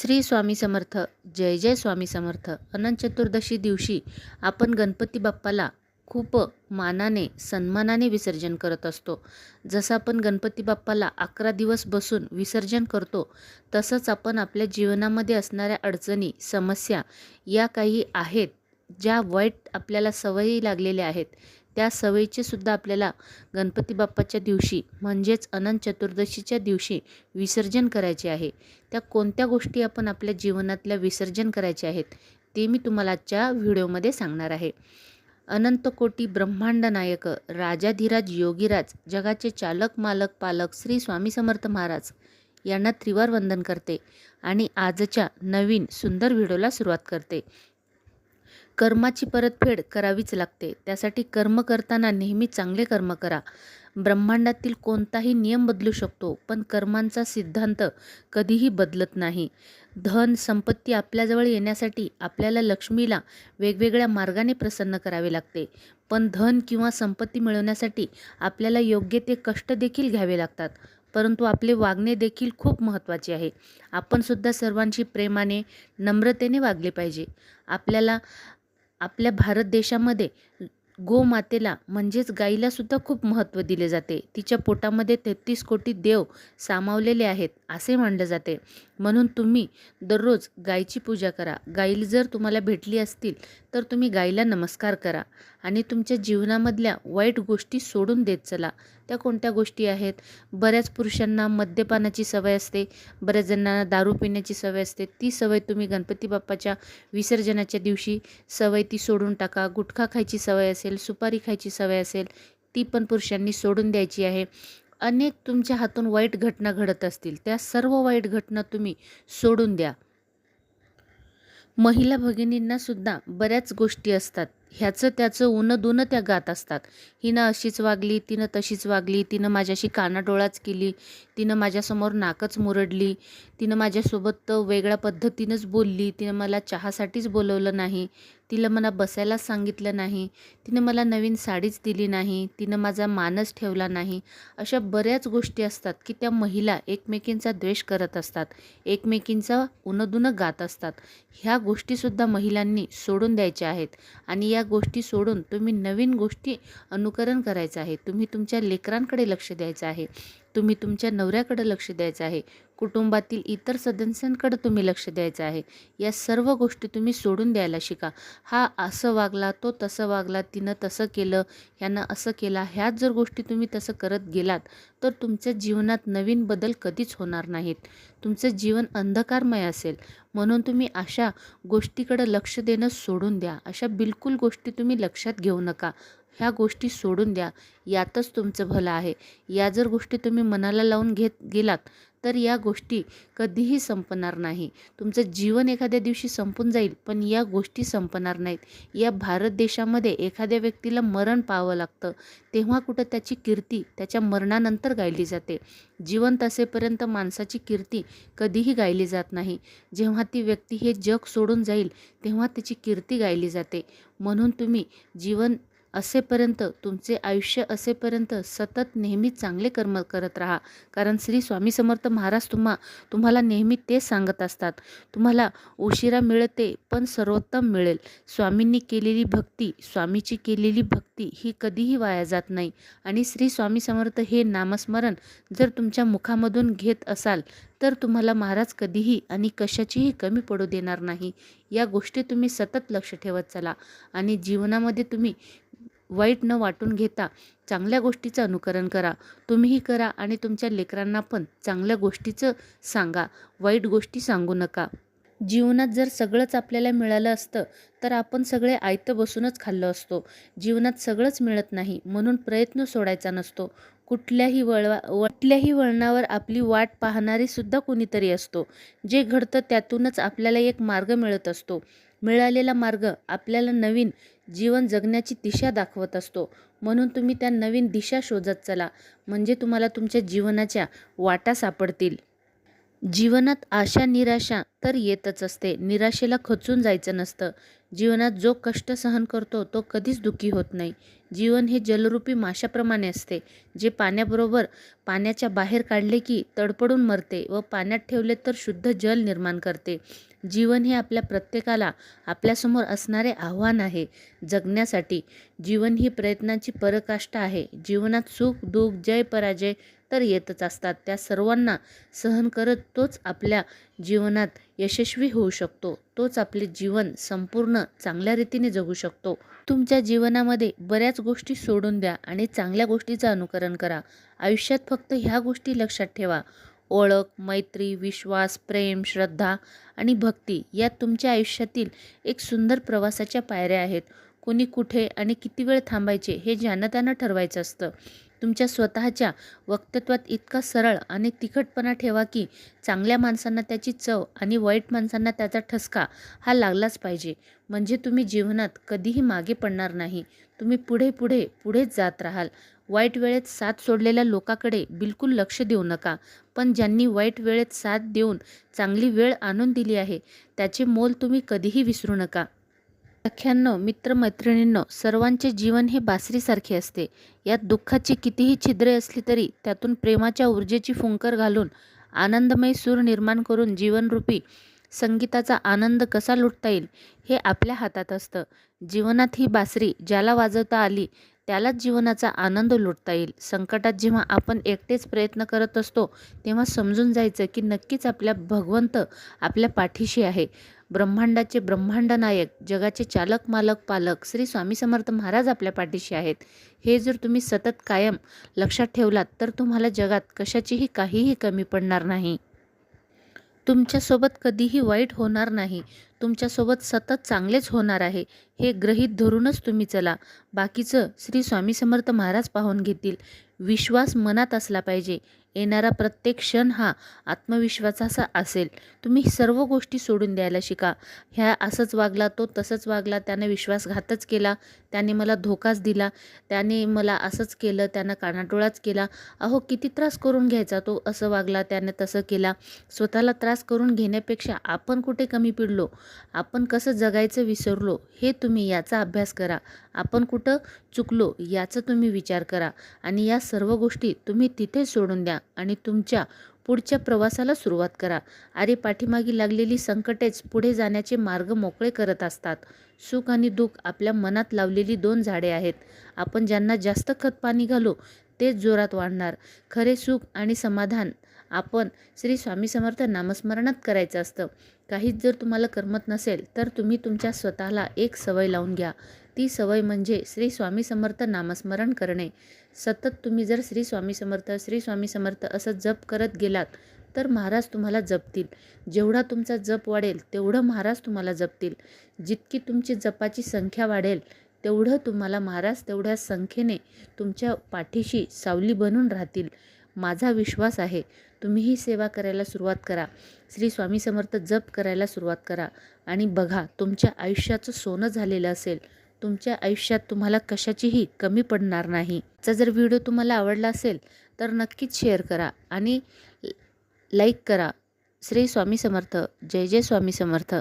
श्री स्वामी समर्थ जय जय स्वामी समर्थ. अनंत चतुर्दशी दिवशी आपण गणपती बाप्पाला खूप मानाने सन्मानाने विसर्जन करत असतो. जसं आपण गणपती बाप्पाला अकरा दिवस बसून विसर्जन करतो तसंच आपण आपल्या जीवनामध्ये असणाऱ्या अडचणी समस्या या काही आहेत ज्या वाईट आपल्याला सवयी लागलेल्या आहेत. त्या सवयीचे सुद्धा आपल्याला गणपती बाप्पाच्या दिवशी म्हणजेच अनंत चतुर्दशीच्या दिवशी विसर्जन करायचे आहे. त्या कोणत्या गोष्टी आपण आपल्या जीवनातल्या विसर्जन करायचे आहेत ते मी तुम्हाला आजच्या व्हिडिओमध्ये सांगणार आहे. अनंतकोटी ब्रह्मांड नायक राजाधिराज योगीराज जगाचे चालक मालक पालक श्री स्वामी समर्थ महाराज यांना त्रिवार वंदन करते आणि आजच्या नवीन सुंदर व्हिडिओला सुरुवात करते. कर्माची परतफेड करावीच लागते. त्यासाठी कर्म करताना नेहमी चांगले कर्म करा. ब्रह्मांडातील कोणताही नियम बदलू शकतो पण कर्मांचा सिद्धांत कधीही बदलत नाही. धन संपत्ती आपल्याजवळ येण्यासाठी आपल्याला लक्ष्मीला वेगवेगळ्या मार्गाने प्रसन्न करावे लागते. पण धन किंवा संपत्ती मिळवण्यासाठी आपल्याला योग्य ते कष्ट देखील घ्यावे लागतात. परंतु आपले वागणे देखील खूप महत्त्वाचे आहे. आपणसुद्धा सर्वांशी प्रेमाने नम्रतेने वागले पाहिजे. आपल्याला आपल्या भारत देशामध्ये गोमातेला म्हणजेच गाईलासुद्धा खूप महत्त्व दिले जाते. तिच्या पोटामध्ये तेहतीस कोटी देव सामावलेले आहेत असे मानले जाते. म्हणून तुम्ही दररोज गायची पूजा करा. गाईल जर तुम्हाला भेटली असतील तर तुम्ही गाईला नमस्कार करा आणि तुमच्या जीवनामधल्या वाईट गोष्टी सोडून देत चला. त्या कोणत्या गोष्टी आहेत? बऱ्याच पुरुषांना मद्यपानाची सवय असते बऱ्याच जणांना दारू पिण्याची सवय असते. ती सवय तुम्ही गणपती बाप्पाच्या विसर्जनाच्या दिवशी सवय ती सोडून टाका. गुटखा खायची सवय असेल सुपारी खायची सवय असेल ती पण पुरुषांनी सोडून द्यायची आहे. अनेक तुमच्या हातून वाईट घटना घडत असतील त्या सर्व वाईट घटना तुम्ही सोडून द्या. महिला भगिनींना सुद्धा बऱ्याच गोष्टी असतात. ह्याचं त्याचं उनं दुनं त्या गात असतात. हिनं अशीच वागली तिनं तशीच वागली तिनं माझ्याशी कानाडोळाच केली तिनं माझ्यासमोर नाकच मुरडली तिनं माझ्यासोबत वेगळ्या पद्धतीनंच बोलली तिनं मला चहासाठीच बोलवलं नाही. तिला मला बसायलाच सांगितलं नाही. तिनं मला नवीन साडीच दिली नाही. तिनं माझा मानच ठेवला नाही. अशा बऱ्याच गोष्टी असतात की त्या महिला एकमेकींचा द्वेष करत असतात. एकमेकींचा उनदुनं गात असतात. ह्या गोष्टीसुद्धा महिलांनी सोडून द्यायच्या आहेत. आणि या गोष्टी सोडून तुम्ही नवीन गोष्टी अनुकरण करायचं आहे. तुम्ही तुमच्या लेकरांकडे लक्ष द्यायचं आहे. तुम्ही तुमच्या नवऱ्याकडे लक्ष द्यायचं आहे. कुटुंबातील इतर सदस्यांकडे तुम्ही लक्ष द्यायचं आहे. या सर्व गोष्टी तुम्ही सोडून द्यायला शिका. हा असं वागला तो तसं वागला तिनं तसं केलं ह्यानं असं केला ह्याच जर गोष्टी तुम्ही तसं करत गेलात तर तुमच्या जीवनात नवीन बदल कधीच होणार नाहीत. तुमचं जीवन अंधकारमय असेल. म्हणून तुम्ही अशा गोष्टीकडे लक्ष देणं सोडून द्या. अशा बिलकुल गोष्टी तुम्ही लक्षात घेऊ नका. ह्या गोष्टी सोडून द्या. यातच तुमचं भलं आहे. या जर गोष्टी तुम्ही मनाला लावून घेत गेलात तर या गोष्टी कधीही संपणार नाही. तुमचं जीवन एखाद्या दिवशी संपून जाईल पण या गोष्टी संपणार नाहीत. या भारत देशामध्ये एखाद्या व्यक्तीला मरण पाहावं लागतं. तेव्हा कुठं त्याची कीर्ती त्याच्या मरणानंतर गायली जाते. जिवंत असेपर्यंत माणसाची कीर्ती कधीही गायली जात नाही. जेव्हा ती व्यक्ती हे जग सोडून जाईल तेव्हा त्याची कीर्ती गायली जाते. म्हणून तुम्ही जीवन असेपर्यंत तुमचे आयुष्य असेपर्यंत सतत नेहमी चांगले कर्म करत राहा. कारण श्री स्वामी समर्थ महाराज तुम्हा तुम्हाला नेहमी तेच सांगत असतात. तुम्हाला उशिरा मिळते पण सर्वोत्तम मिळेल. स्वामींनी केलेली भक्ती स्वामीची केलेली भक्ती ही कधीही वाया जात नाही. आणि श्री स्वामी समर्थ हे नामस्मरण जर तुमच्या मुखामधून घेत असाल तर तुम्हाला महाराज कधीही आणि कशाचीही कमी पडू देणार नाही. या गोष्टी तुम्ही सतत लक्ष ठेवत चला आणि जीवनामध्ये तुम्ही वाईट न वाटून घेता चांगल्या गोष्टीचं अनुकरण करा. तुम्हीही करा आणि तुमच्या लेकरांना पण चांगल्या गोष्टीचं सांगा. वाईट गोष्टी सांगू नका. जीवनात जर सगळंच आपल्याला मिळालं असतं तर आपण सगळे आयतं बसूनच खाल्लो असतो. जीवनात सगळंच मिळत नाही म्हणून प्रयत्न सोडायचा नसतो. कुठल्याही वळवा कुठल्याही वळणावर आपली वाट पाहणारी सुद्धा कुणीतरी असतो. जे घडतं त्यातूनच आपल्याला एक मार्ग मिळत असतो. मिळालेला मार्ग आपल्याला नवीन जीवन जगण्याची दिशा दाखवत असतो. म्हणून तुम्ही त्या नवीन दिशा शोधत चला. म्हणजे तुम्हाला तुमच्या जीवनाच्या वाटा सापडतील. जीवनात आशा निराशा तर येतच असते. निराशेला खचून जायचं नसतं. जीवनात जो कष्ट सहन करतो तो कधीच दुःखी होत नाही. जीवन हे जलरूपी माशाप्रमाणे असते जे पाण्याबरोबर पाण्याच्या बाहेर काढले की तडपडून मरते व पाण्यात ठेवले तर शुद्ध जल निर्माण करते. जीवन हे आपल्या प्रत्येकाला आपल्यासमोर असणारे आव्हान आहे जगण्यासाठी. जीवन ही प्रयत्नांची परकाष्ठा आहे. जीवनात सुख दुःख जय पराजय तर येतच असतात. त्या सर्वांना सहन करत तोच आपल्या जीवनात यशस्वी होऊ शकतो. तोच आपले जीवन संपूर्ण चांगल्या रीतीने जगू शकतो. तुमच्या जीवनामध्ये बऱ्याच गोष्टी सोडून द्या आणि चांगल्या गोष्टीचं अनुकरण करा. आयुष्यात फक्त ह्या गोष्टी लक्षात ठेवा. ओळख मैत्री विश्वास प्रेम श्रद्धा आणि भक्ती या तुमच्या आयुष्यातील एक सुंदर प्रवासाच्या पायऱ्या आहेत. कोणी कुठे आणि किती वेळ थांबायचे हे ज्यानं ठरवायचं असतं. तुमच्या स्वतःच्या वक्तत्वात इतका सरळ आणि तिखटपणा ठेवा की चांगल्या माणसांना त्याची चव आणि वाईट माणसांना त्याचा ठसका हा लागलाच पाहिजे. म्हणजे तुम्ही जीवनात कधीही मागे पडणार नाही. तुम्ही पुढे पुढे पुढेच जात राहाल. वाईट वेळेत साथ सोडलेल्या लोकाकडे बिलकुल लक्ष देऊ नका. पण ज्यांनी वाईट वेळेत साथ देऊन चांगली वेळ आणून दिली आहे त्याचे मोल तुम्ही कधीही विसरू नका. सख्यांनो मित्रमैत्रिणींनो सर्वांचे जीवन हे बासरीसारखे असते. यात दुःखाची कितीही छिद्रे असली तरी त्यातून प्रेमाच्या ऊर्जेची फुंकर घालून आनंदमय सूर निर्माण करून जीवनरूपी संगीताचा आनंद कसा लुटता येईल हे आपल्या हातात असतं. जीवनात ही बासरी ज्याला वाजवता आली त्यालाच जीवनाचा आनंद लुटता येईल. संकटात जेव्हा आपण एकटेच प्रयत्न करत असतो तेव्हा समजून जायचं की नक्कीच आपल्या भगवंत आपल्या पाठीशी आहे. ब्रह्मांडाचे ब्रह्मांड नायक जगाचे चालक मालक पालक श्री स्वामी समर्थ महाराज आपल्या पाठीशी आहेत. हे जर तुम्ही सतत कायम लक्षात ठेवलात तर तुम्हाला जगात कशाचीही काहीही कमी पडणार नाही. तुमच्यासोबत कधीही वाईट होणार नाही. तुमच्यासोबत सतत चांगलेच होणार आहे. हे ग्रहीत धरूनच तुम्ही चला. बाकीचं श्री स्वामी समर्थ महाराज पाहून घेतील. विश्वास मनात असला पाहिजे. येणारा प्रत्येक क्षण हा आत्मविश्वासाचा असेल. तुम्ही सर्व गोष्टी सोडून द्यायला शिका. ह्या असंच वागला तो तसंच वागला त्याने विश्वासघातच केला त्याने मला धोकाच दिला त्याने मला असंच केलं त्यानं कानाडोळाच केला. अहो किती त्रास करून घ्यायचा तो असं वागला त्याने तसं केला. स्वतःला त्रास करून घेण्यापेक्षा आपण कुठे कमी पिडलो? आपण कसं जगायचं विसरलो? हे तुम्ही याचा अभ्यास करा. आपण कुठं चुकलो याचा तुम्ही विचार करा. आणि या सर्व गोष्टी तुम्ही तिथेच सोडून द्या. आणि तुमच्या पुढच्या प्रवासाला सुरुवात करा. अरे पाठीमागी लागलेली संकटेच पुढे जाण्याचे मार्ग मोकळे करत असतात. सुख आणि दुःख आपल्या मनात लावलेली दोन झाडे आहेत. आपण ज्यांना जास्त खत पाणी घालू तेच जोरात वाढणार. खरे सुख आणि समाधान आपण श्री स्वामी समर्थ नामस्मरणात करायचं असतं. काहीच जर तुम्हाला करमत नसेल तर तुम्ही तुमच्या स्वतःला एक सवय लावून घ्या. ती सवय म्हणजे श्री स्वामी समर्थ नामस्मरण करणे. सतत तुम्ही जर श्री स्वामी समर्थ श्री स्वामी समर्थ असं जप करत गेलात तर महाराज तुम्हाला जपतील. जेवढा तुमचा जप वाढेल तेवढं महाराज तुम्हाला जपतील. जितकी तुमची जपाची संख्या वाढेल तेवढं तुम्हाला महाराज तेवढ्या संख्येने तुमच्या पाठीशी सावली बनून राहतील. माझा विश्वास आहे तुम्ही ही सेवा करायला सुरुवात करा. श्री स्वामी समर्थ जप करायला सुरुवात करा. आणि बघा तुमच्या आयुष्याचं सोनं झालेलं असेल. तुमच्या आयुष्यात तुम्हाला कशाचीही कमी पडणार नाही. चा जर व्हिडिओ तुम्हाला आवडला असेल तर नक्कीच शेअर करा आणि लाईक करा. श्री स्वामी समर्थ. जय जय स्वामी समर्थ.